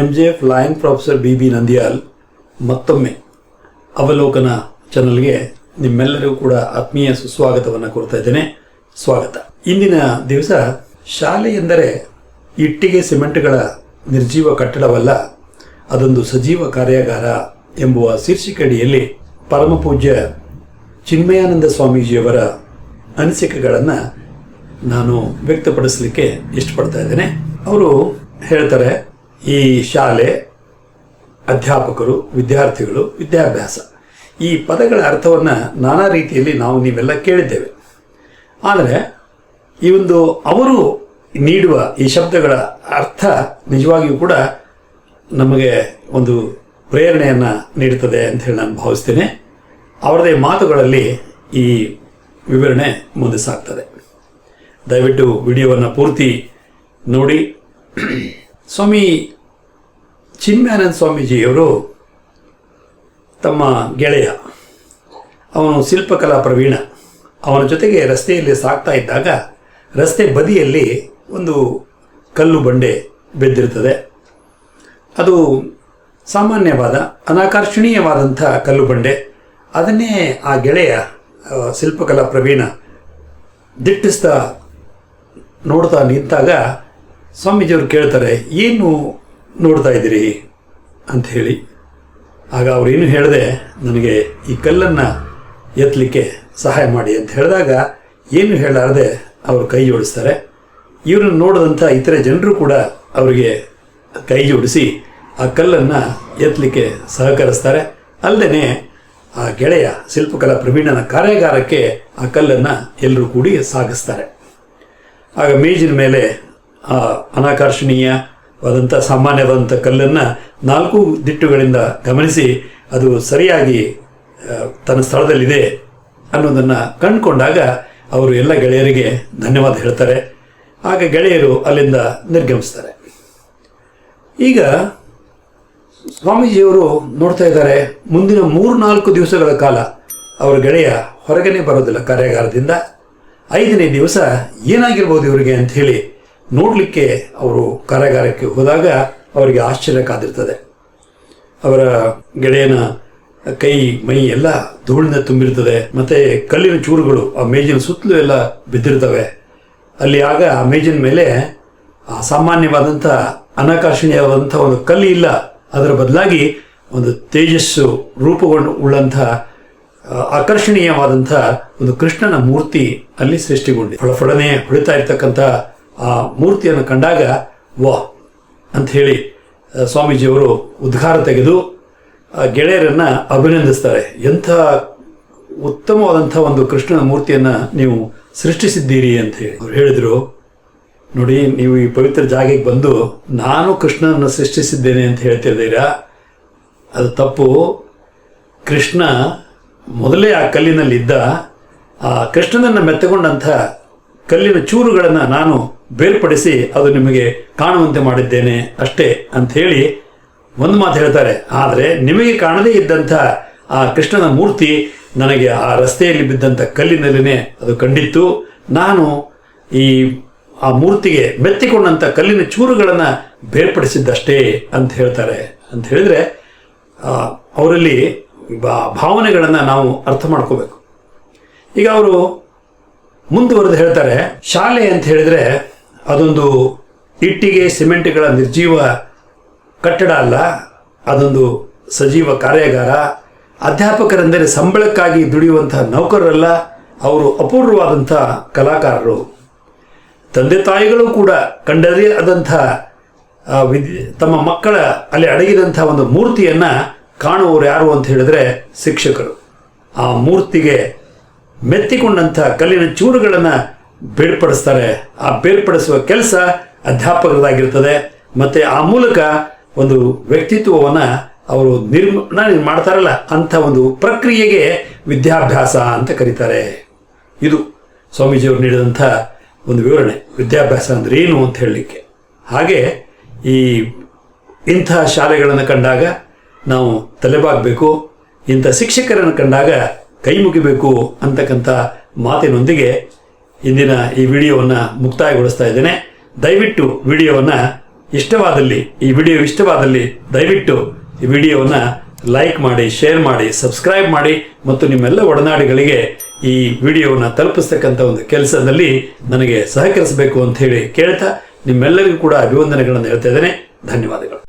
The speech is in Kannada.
M J F lion professor B B Nandiyal ಮತ್ತೊಮ್ಮೆ ಅವಲೋಕನ ಚಾನಲ್ಗೆ ನಿಮ್ಮೆಲ್ಲರಿಗೂ ಕೂಡ ಆತ್ಮೀಯ ಸುಸ್ವಾಗತವನ್ನು ಕೊಡ್ತಾ ಇದ್ದೇನೆ. ಸ್ವಾಗತ. ಇಂದಿನ ದಿವಸ ಶಾಲೆ ಎಂದರೆ ಇಟ್ಟಿಗೆ ಸಿಮೆಂಟ್ಗಳ ನಿರ್ಜೀವ ಕಟ್ಟಡವಲ್ಲ, ಅದೊಂದು ಸಜೀವ ಕಾರ್ಯಾಗಾರ ಎಂಬುವ ಶೀರ್ಷಿಕೆಯಡಿಯಲ್ಲಿ ಪರಮಪೂಜ್ಯ ಚಿನ್ಮಯಾನಂದ ಸ್ವಾಮೀಜಿಯವರ ಅನಿಸಿಕೆಗಳನ್ನು ನಾನು ವ್ಯಕ್ತಪಡಿಸಲಿಕ್ಕೆ ಇಷ್ಟಪಡ್ತಾ ಇದ್ದೇನೆ. ಅವರು ಹೇಳ್ತಾರೆ ಈ ಶಾಲೆ ಅಧ್ಯಾಪಕರು, ವಿದ್ಯಾರ್ಥಿಗಳು, ವಿದ್ಯಾಭ್ಯಾಸ. ಈ ಪದಗಳ ಅರ್ಥವನ್ನು ನಾನಾ ರೀತಿಯಲ್ಲಿ ನಾವು ನೀವೆಲ್ಲ ಕೇಳಿದ್ದೇವೆ. ಆದರೆ, ಈ ಒಂದು ಅವರು ನೀಡುವ ಈ ಶಬ್ದಗಳ ಅರ್ಥ ನಿಜವಾಗಿಯೂ ಕೂಡ ನಮಗೆ ಒಂದು ಪ್ರೇರಣೆಯನ್ನು ನೀಡುತ್ತದೆ ಅಂತ ಹೇಳಿ ನಾನು ಭಾವಿಸ್ತೇನೆ. ಅವರದೇ ಮಾತುಗಳಲ್ಲಿ ಈ ವಿವರಣೆ ಮುಂದೆ ಸಾಗ್ತದೆ. ದಯವಿಟ್ಟು ವಿಡಿಯೋವನ್ನು ಪೂರ್ತಿ ನೋಡಿ. ಸ್ವಾಮಿ, ಚಿನ್ಮಯಾನಂದ ಸ್ವಾಮೀಜಿಯವರು ತಮ್ಮ ಗೆಳೆಯ, ಅವನು ಶಿಲ್ಪಕಲಾ ಪ್ರವೀಣ, ಅವನ ಜೊತೆಗೆ ರಸ್ತೆಯಲ್ಲಿ ಸಾಗ್ತಾ ಇದ್ದಾಗ ರಸ್ತೆ ಬದಿಯಲ್ಲಿ ಒಂದು ಕಲ್ಲು ಬಂಡೆ ಬಿದ್ದಿರ್ತದೆ ಅದು ಸಾಮಾನ್ಯವಾದ, ಅನಾಕರ್ಷಣೀಯವಾದಂಥ ಕಲ್ಲು ಬಂಡೆ. ಅದನ್ನೇ ಆ ಗೆಳೆಯ ಶಿಲ್ಪಕಲಾ ಪ್ರವೀಣ ದಿಟ್ಟಿಸ್ತಾ ನೋಡ್ತಾ ನಿಂತಾಗ ಸ್ವಾಮೀಜಿಯವರು ಕೇಳ್ತಾರೆ, ಏನು ನೋಡ್ತಾ ಇದ್ದೀರಿ? ಅಂತ ಹೇಳಿ. ಆಗ ಅವರೇನು ಹೇಳಿದೆ, ನನಗೆ ಈ ಕಲ್ಲನ್ನು ಎತ್ತಲಿಕ್ಕೆ ಸಹಾಯ ಮಾಡಿ ಅಂತ ಹೇಳಿದಾಗ ಏನು ಹೇಳಾರದೆ ಅವರು ಕೈ ಜೋಡಿಸ್ತಾರೆ. ಇವರನ್ನು ನೋಡಿದಂಥ ಇತರೆ ಜನರು ಕೂಡ ಅವರಿಗೆ ಕೈ ಜೋಡಿಸಿ ಆ ಕಲ್ಲನ್ನು ಎತ್ತಲಿಕ್ಕೆ ಸಹಕರಿಸ್ತಾರೆ. ಅಲ್ಲದೆ ಆ ಗೆಳೆಯ ಶಿಲ್ಪಕಲಾ ಪ್ರವೀಣನ ಕಾರ್ಯಾಗಾರಕ್ಕೆ ಆ ಕಲ್ಲನ್ನು ಎಲ್ಲರೂ ಕೂಡಿ ಸಾಗಿಸ್ತಾರೆ. ಆಗ ಮೇಜಿನ ಮೇಲೆ ಅನಾಕರ್ಷಣೀಯವಾದಂಥ ಸಾಮಾನ್ಯವಾದಂಥ ಕಲ್ಲನ್ನು ನಾಲ್ಕು ದಿಟ್ಟುಗಳಿಂದ ಗಮನಿಸಿ ಅದು ಸರಿಯಾಗಿ ತನ್ನ ಸ್ಥಳದಲ್ಲಿದೆ ಅನ್ನೋದನ್ನು ಕಂಡುಕೊಂಡಾಗ ಅವರು ಎಲ್ಲ ಗೆಳೆಯರಿಗೆ ಧನ್ಯವಾದ ಹೇಳ್ತಾರೆ. ಆಗ ಗೆಳೆಯರು ಅಲ್ಲಿಂದ ನಿರ್ಗಮಿಸ್ತಾರೆ. ಈಗ ಸ್ವಾಮೀಜಿಯವರು ನೋಡ್ತಾ ಇದ್ದಾರೆ, ಮುಂದಿನ ಮೂರು ನಾಲ್ಕು ದಿವಸಗಳ ಕಾಲ ಅವರ ಗೆಳೆಯ ಹೊರಗನೆ ಬರೋದಿಲ್ಲ ಕಾರ್ಯಾಗಾರದಿಂದ. ಐದನೇ ದಿವಸ ಏನಾಗಿರ್ಬೋದು ಇವರಿಗೆ ಅಂತ ಹೇಳಿ ನೋಡಲಿಕ್ಕೆ ಅವರು ಕಾರ್ಯಾಗಾರಕ್ಕೆ ಹೋದಾಗ ಅವರಿಗೆ ಆಶ್ಚರ್ಯ ಕಾದಿರ್ತದೆ. ಅವರ ಗೆಳೆಯನ ಕೈ, ಮೈ ಎಲ್ಲ ಧೂಳಿನ ತುಂಬಿರ್ತದೆ ಮತ್ತೆ ಕಲ್ಲಿನ ಚೂರುಗಳು, ಆ ಮೇಜಿನ ಸುತ್ತಲೂ ಎಲ್ಲ ಬಿದ್ದಿರ್ತವೆ ಅಲ್ಲಿ ಆಗ ಆ ಮೇಜಿನ ಮೇಲೆ ಸಾಮಾನ್ಯವಾದಂಥ ಅನಾಕರ್ಷಣೀಯವಾದಂಥ ಒಂದು ಕಲ್ಲಿ ಇಲ್ಲ. ಅದರ ಬದಲಾಗಿ ಒಂದು ತೇಜಸ್ಸು ರೂಪುಗೊಂಡು ಉಳ್ಳಂಥ ಆಕರ್ಷಣೀಯವಾದಂಥ ಒಂದು ಕೃಷ್ಣನ ಮೂರ್ತಿ ಅಲ್ಲಿ ಸೃಷ್ಟಿಗೊಂಡಿದೆ. ಫಳಫಳನೆ ಹೊಳಿತಾ ಇರ್ತಕ್ಕಂಥ ಆ ಮೂರ್ತಿಯನ್ನು ಕಂಡಾಗ ವಾ ಅಂತ ಹೇಳಿ ಸ್ವಾಮೀಜಿಯವರು ಉದ್ಘಾರ ತೆಗೆದು ಗೆಳೆಯರನ್ನ ಅಭಿನಂದಿಸ್ತಾರೆ. ಎಂಥ ಉತ್ತಮವಾದಂಥ ಒಂದು ಕೃಷ್ಣನ ಮೂರ್ತಿಯನ್ನ ನೀವು ಸೃಷ್ಟಿಸಿದ್ದೀರಿ ಅಂತ ಹೇಳಿ. ಅವ್ರು ಹೇಳಿದರು, ನೋಡಿ, ನೀವು ಈ ಪವಿತ್ರ ಜಾಗಕ್ಕೆ ಬಂದು ನಾನು ಕೃಷ್ಣನನ್ನು ಸೃಷ್ಟಿಸಿದ್ದೇನೆ ಅಂತ ಹೇಳ್ತಿದ್ದೀರಾ? ಅದು ತಪ್ಪು. ಕೃಷ್ಣ ಮೊದಲೇ ಆ ಕಲ್ಲಿನಲ್ಲಿದ್ದ, ಆ ಕೃಷ್ಣನನ್ನು ಮೆತ್ತಗೊಂಡಂಥ ಕಲ್ಲಿನ ಚೂರುಗಳನ್ನು ನಾನು ಬೇರ್ಪಡಿಸಿ ಅದು ನಿಮಗೆ ಕಾಣುವಂತೆ ಮಾಡಿದ್ದೇನೆ ಅಷ್ಟೇ ಅಂತ ಹೇಳಿ ಒಂದು ಮಾತು ಹೇಳ್ತಾರೆ. ಆದರೆ ನಿಮಗೆ ಕಾಣದೇ ಇದ್ದಂಥ ಆ ಕೃಷ್ಣನ ಮೂರ್ತಿ ನನಗೆ ಆ ರಸ್ತೆಯಲ್ಲಿ ಬಿದ್ದಂಥ ಕಲ್ಲಿನಲ್ಲಿನೇ ಅದು ಕಂಡಿತ್ತು. ನಾನು ಈ ಆ ಮೂರ್ತಿಗೆ ಮೆತ್ತಿಕೊಂಡಂಥ ಕಲ್ಲಿನ ಚೂರುಗಳನ್ನು ಬೇರ್ಪಡಿಸಿದ್ದಷ್ಟೇ ಅಂತ ಹೇಳ್ತಾರೆ. ಅಂತ ಹೇಳಿದ್ರೆ ಅವರಲ್ಲಿ ಭಾವನೆಗಳನ್ನು ನಾವು ಅರ್ಥ ಮಾಡ್ಕೋಬೇಕು. ಈಗ ಅವರು ಮುಂದುವರೆದು ಹೇಳ್ತಾರೆ, ಶಾಲೆ ಅಂತ ಹೇಳಿದ್ರೆ ಅದೊಂದು ಇಟ್ಟಿಗೆ ಸಿಮೆಂಟ್ಗಳ ನಿರ್ಜೀವ ಕಟ್ಟಡ ಅಲ್ಲ, ಅದೊಂದು ಸಜೀವ ಕಾರ್ಯಾಗಾರ. ಅಧ್ಯಾಪಕರೆಂದರೆ ಸಂಬಳಕ್ಕಾಗಿ ದುಡಿಯುವಂತಹ ನೌಕರರಲ್ಲ, ಅವರು ಅಪೂರ್ವವಾದಂಥ ಕಲಾಕಾರರು. ತಂದೆ ತಾಯಿಗಳು ಕೂಡ ಕಂಡದೇ ಆದಂಥ ತಮ್ಮ ಮಕ್ಕಳ ಅಲ್ಲಿ ಅಡಗಿದಂಥ ಒಂದು ಮೂರ್ತಿಯನ್ನು ಕಾಣುವವರು ಯಾರು ಅಂತ ಹೇಳಿದ್ರೆ ಶಿಕ್ಷಕರು. ಆ ಮೂರ್ತಿಗೆ ಮೆತ್ತಿಕೊಂಡಂಥ ಕಲ್ಲಿನ ಚೂರುಗಳನ್ನು ಬೇರ್ಪಡಿಸ್ತಾರೆ. ಆ ಬೇರ್ಪಡಿಸುವ ಕೆಲಸ ಅಧ್ಯಾಪಕರದಾಗಿರ್ತದೆ. ಮತ್ತು ಆ ಮೂಲಕ ಒಂದು ವ್ಯಕ್ತಿತ್ವವನ್ನು ಅವರು ನಿರ್ಮಾಣ ಮಾಡ್ತಾರಲ್ಲ, ಅಂಥ ಒಂದು ಪ್ರಕ್ರಿಯೆಗೆ ವಿದ್ಯಾಭ್ಯಾಸ ಅಂತ ಕರೀತಾರೆ. ಇದು ಸ್ವಾಮೀಜಿಯವರು ನೀಡಿದಂಥ ಒಂದು ವಿವರಣೆ. ವಿದ್ಯಾಭ್ಯಾಸ ಅಂದ್ರೆ ಏನು ಅಂತ ಹೇಳಲಿಕ್ಕೆ. ಹಾಗೆ ಈ ಇಂಥ ಶಾಲೆಗಳನ್ನು ಕಂಡಾಗ ನಾವು ತಲೆಬಾಗಬೇಕು, ಇಂಥ ಶಿಕ್ಷಕರನ್ನು ಕಂಡಾಗ ಕೈ ಮುಗಿಬೇಕು ಅಂತಕ್ಕಂಥ ಮಾತಿನೊಂದಿಗೆ ಇಂದಿನ ಈ ವಿಡಿಯೋವನ್ನು ಮುಕ್ತಾಯಗೊಳಿಸ್ತಾ ಇದ್ದೇನೆ. ದಯವಿಟ್ಟು ವಿಡಿಯೋವನ್ನು ಇಷ್ಟವಾದಲ್ಲಿ, ಈ ವಿಡಿಯೋ ಇಷ್ಟವಾದಲ್ಲಿ ದಯವಿಟ್ಟು ಈ ವಿಡಿಯೋವನ್ನು ಲೈಕ್ ಮಾಡಿ, ಶೇರ್ ಮಾಡಿ, ಸಬ್ಸ್ಕ್ರೈಬ್ ಮಾಡಿ ಮತ್ತು ನಿಮ್ಮೆಲ್ಲ ಒಡನಾಡಿಗಳಿಗೆ ಈ ವಿಡಿಯೋವನ್ನು ತಲುಪಿಸ್ತಕ್ಕಂಥ ಒಂದು ಕೆಲಸದಲ್ಲಿ ನನಗೆ ಸಹಕರಿಸಬೇಕು ಅಂತ ಹೇಳಿ ಕೇಳ್ತಾ ನಿಮ್ಮೆಲ್ಲರಿಗೂ ಕೂಡ ಅಭಿವಂದನೆಗಳನ್ನು ಹೇಳ್ತಾ ಇದ್ದೇನೆ. ಧನ್ಯವಾದಗಳು.